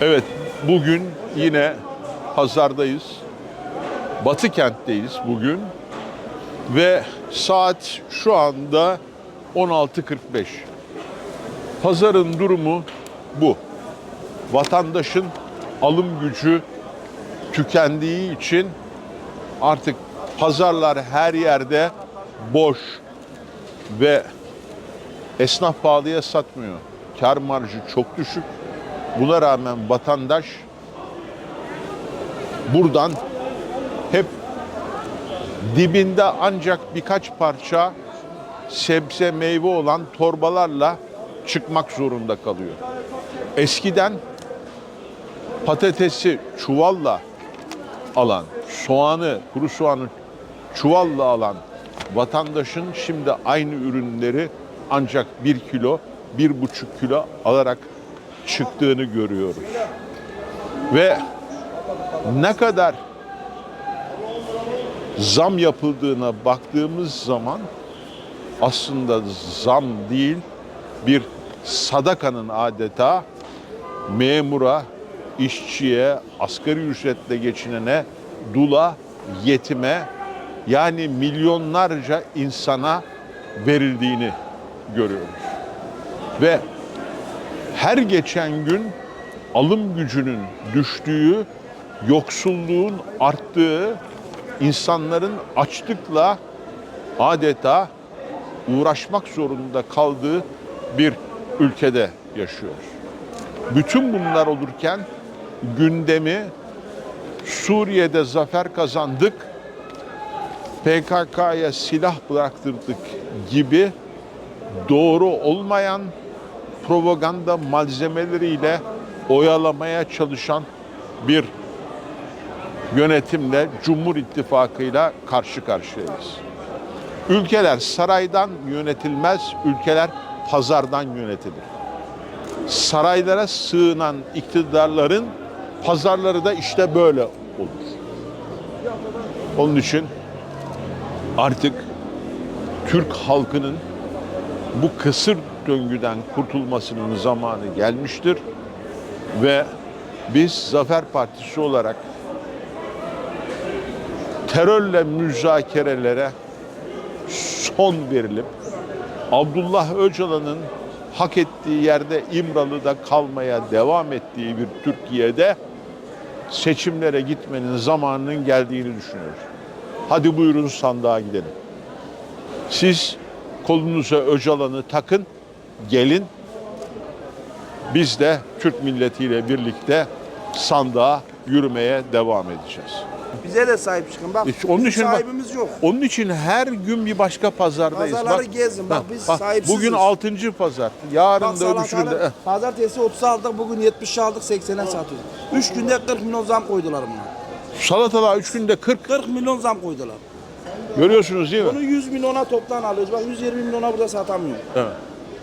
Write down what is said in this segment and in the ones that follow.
Evet, bugün yine pazardayız. Batı kentteyiz bugün. Ve saat şu anda 16.45. Pazarın durumu bu. Vatandaşın alım gücü tükendiği için artık pazarlar her yerde boş ve esnaf pahalıya satmıyor. Kar marjı çok düşük. Buna rağmen vatandaş buradan hep dibinde ancak birkaç parça sebze meyve olan torbalarla çıkmak zorunda kalıyor. Eskiden patatesi çuvalla alan, soğanı, kuru soğanı çuvalla alan vatandaşın şimdi aynı ürünleri ancak bir kilo, bir buçuk kilo alarak çıktığını görüyoruz. Ve ne kadar zam yapıldığına baktığımız zaman aslında zam değil bir sadakanın adeta memura, işçiye, asgari ücretle geçinene, dula, yetime yani milyonlarca insana verildiğini görüyoruz. Ve her geçen gün alım gücünün düştüğü, yoksulluğun arttığı, insanların açlıkla adeta uğraşmak zorunda kaldığı bir ülkede yaşıyoruz. Bütün bunlar olurken gündemi Suriye'de zafer kazandık, PKK'ya silah bıraktırdık gibi doğru olmayan propaganda malzemeleriyle oyalamaya çalışan bir yönetimle Cumhur İttifakı'yla karşı karşıyayız. Ülkeler saraydan yönetilmez, ülkeler pazardan yönetilir. Saraylara sığınan iktidarların pazarları da işte böyle olur. Onun için artık Türk halkının bu kısır döngüden kurtulmasının zamanı gelmiştir ve biz Zafer Partisi olarak terörle müzakerelere son verilip Abdullah Öcalan'ın hak ettiği yerde İmralı'da kalmaya devam ettiği bir Türkiye'de seçimlere gitmenin zamanının geldiğini düşünüyoruz. Hadi buyurun sandığa gidelim. Siz kolunuza Öcalan'ı takın, gelin. Biz de Türk milletiyle birlikte sandığa yürümeye devam edeceğiz. Bize de sahip çıkın. Bak İşte onun için bak- sahibimiz yok. Onun için her gün bir başka pazardayız. Pazarları gezin. Bak biz sahipsiziz. Bugün 6. pazar. Yarın Bak da öbür günde. pazartesi 30 aldık bugün 70 aldık 80'e satıyoruz. 3 günde 40 milyon zam koydular buna. Salatalığa 3 günde 40 40 milyon zam koydular. Görüyorsunuz değil mi? Bunu 100 milyona toptan alıyoruz. Bak 120 milyona burada satamıyor. Evet.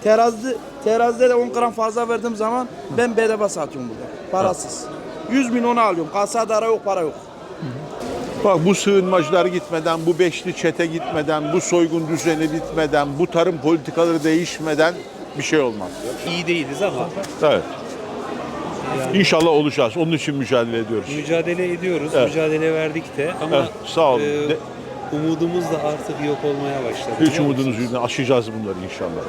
Terazide, terazide de 10 gram fazla verdiğim zaman ben bedava satıyorum burada. Parasız. 100 milyona alıyorum. Kasada ara yok para yok. Bak bu sığınmacılar gitmeden, bu beşli çete gitmeden, bu soygun düzeni bitmeden, bu tarım politikaları değişmeden bir şey olmaz. iyi değiliz ama Evet. İnşallah olacağız. Onun için mücadele ediyoruz. mücadele ediyoruz. Evet. Mücadele verdik de ama Evet, sağ olun. e, De- umudumuz da artık yok olmaya başladı. Hiç umudunuz yüzünden aşacağız bunları inşallah.